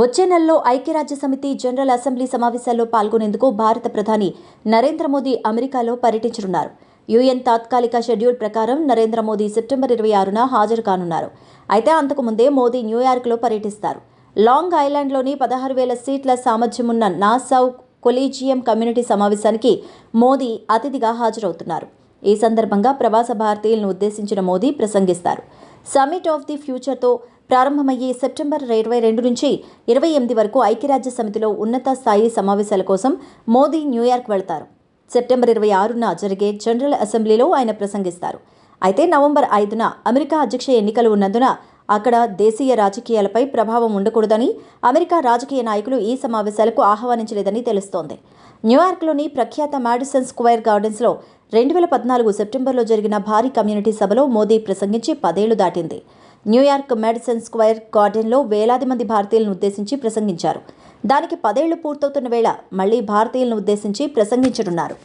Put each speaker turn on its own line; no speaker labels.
వచ్చే నెలలో ఐక్యరాజ్య సమితి జనరల్ అసెంబ్లీ సమావేశాల్లో పాల్గొనేందుకు భారత ప్రధాని నరేంద్ర మోదీ అమెరికాలో పర్యటించనున్నారు. యుఎన్ తాత్కాలిక షెడ్యూల్ ప్రకారం నరేంద్ర మోదీ సెప్టెంబర్ ఇరవై ఆరున హాజరు కానున్నారు. అయితే అంతకు ముందే మోదీ న్యూయార్క్లో పర్యటిస్తారు. లాంగ్ ఐలాండ్లోని పదహారు వేల సీట్ల సామర్థ్యమున్న నాసౌ కొలీజియం కమ్యూనిటీ సమావేశానికి మోదీ అతిథిగా హాజరవుతున్నారు. ఈ సందర్భంగా ప్రవాస భారతీయులను ఉద్దేశించిన మోదీ ప్రసంగిస్తారు. సమిట్ ఆఫ్ ది ఫ్యూచర్తో ప్రారంభమయ్యే సెప్టెంబర్ ఇరవై రెండు నుంచి ఇరవై ఎనిమిది వరకు ఐక్యరాజ్య సమితిలో ఉన్నత స్థాయి సమావేశాల కోసం మోదీ న్యూయార్క్ వెళ్తారు. సెప్టెంబర్ ఇరవై ఆరున జరిగే జనరల్ అసెంబ్లీలో ఆయన ప్రసంగిస్తారు. అయితే నవంబర్ ఐదున అమెరికా అధ్యక్ష ఎన్నికలు ఉన్నందున అక్కడ దేశీయ రాజకీయాలపై ప్రభావం ఉండకూడదని అమెరికా రాజకీయ నాయకులు ఈ సమావేశాలకు ఆహ్వానించలేదని తెలుస్తోంది. న్యూయార్క్లోని ప్రఖ్యాత మాడిసన్ స్క్వేర్ గార్డెన్స్లో రెండు వేల పద్నాలుగు సెప్టెంబర్లో జరిగిన భారీ కమ్యూనిటీ సభలో మోదీ ప్రసంగించి పదేళ్ళు దాటింది. న్యూయార్క్ మెడిసన్ స్క్వేర్ గార్డెన్లో వేలాది మంది భారతీయులను ఉద్దేశించి ప్రసంగించారు. దానికి పదేళ్ళు పూర్తవుతున్న వేళ మళ్ళీ భారతీయులను ఉద్దేశించి ప్రసంగించనున్నారు.